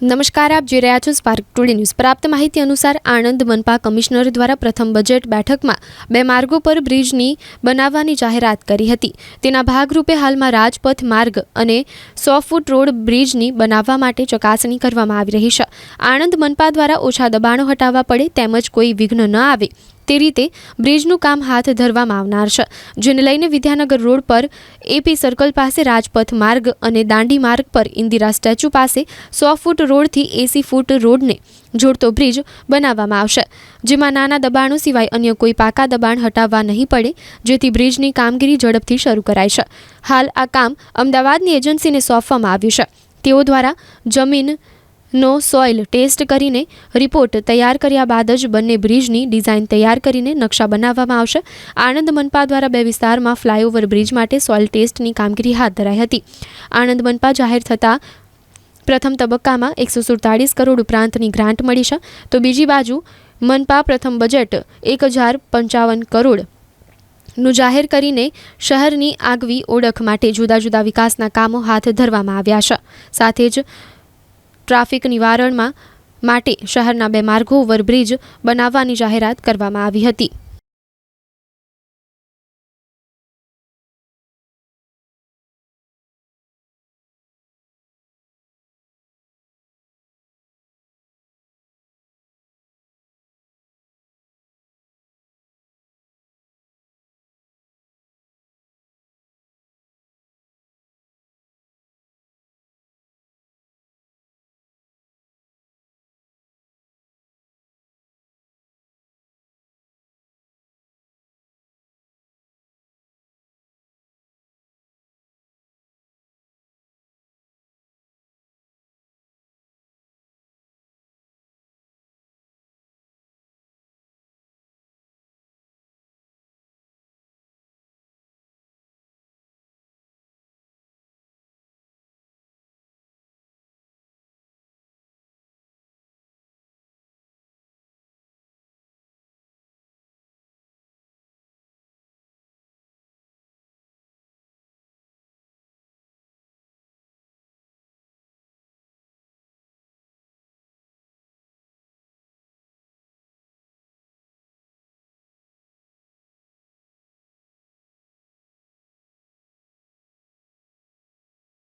નમસ્કાર, આપ જોઈ રહ્યા છો સ્પાર્ક ટુડે ન્યૂઝ પ્રાપ્ત માહિતી અનુસાર આણંદ મનપા કમિશનર દ્વારા પ્રથમ બજેટ બેઠકમાં બે માર્ગો પર બ્રિજની બનાવવાની જાહેરાત કરી હતી. તેના ભાગરૂપે હાલમાં રાજપથ માર્ગ અને સો ફૂટ રોડ બ્રિજની બનાવવા માટે ચકાસણી કરવામાં આવી રહી છે. આણંદ મનપા દ્વારા ઓછા દબાણો હટાવવા પડે તેમજ કોઈ વિઘ્ન ન આવે તે રીતે બ્રિજનું કામ હાથ ધરવામાં આવનાર છે, જેને લઈને વિદ્યાનગર રોડ પર એપી સર્કલ પાસે રાજપથ માર્ગ અને દાંડી માર્ગ પર ઇન્દિરા સ્ટેચ્યુ પાસે સો ફૂટ રોડથી એસી ફૂટ રોડને જોડતો બ્રિજ બનાવવામાં આવશે, જેમાં નાના દબાણો સિવાય અન્ય કોઈ પાકા દબાણ હટાવવા નહીં પડે, જેથી બ્રિજની કામગીરી ઝડપથી શરૂ કરાય છે. હાલ આ કામ અમદાવાદની એજન્સીને સોંપવામાં આવ્યું છે. તેઓ દ્વારા જમીન નો સોઇલ ટેસ્ટ કરીને રિપોર્ટ તૈયાર કર્યા બાદ જ બંને બ્રિજની ડિઝાઇન તૈયાર કરીને નકશા બનાવવામાં આવશે. આણંદ મનપા દ્વારા બે વિસ્તારમાં ફ્લાયઓવર બ્રિજ માટે સોઇલ ટેસ્ટની કામગીરી હાથ ધરાઈ હતી. આણંદ મનપા જાહેર થતાં પ્રથમ તબક્કામાં એકસો સુડતાળીસ કરોડ ઉપરાંતની ગ્રાન્ટ મળી છે. તો બીજી બાજુ મનપા પ્રથમ બજેટ એક હજાર પંચાવન કરોડનું જાહેર કરીને શહેરની આગવી ઓળખ માટે જુદા જુદા વિકાસના કામો હાથ ધરવામાં આવ્યા છે. સાથે જ ટ્રાફિક નિવારણમાં માટે શહેરના બે માર્ગો ઓવરબ્રિજ બનાવવાની જાહેરાત કરવામાં આવી હતી.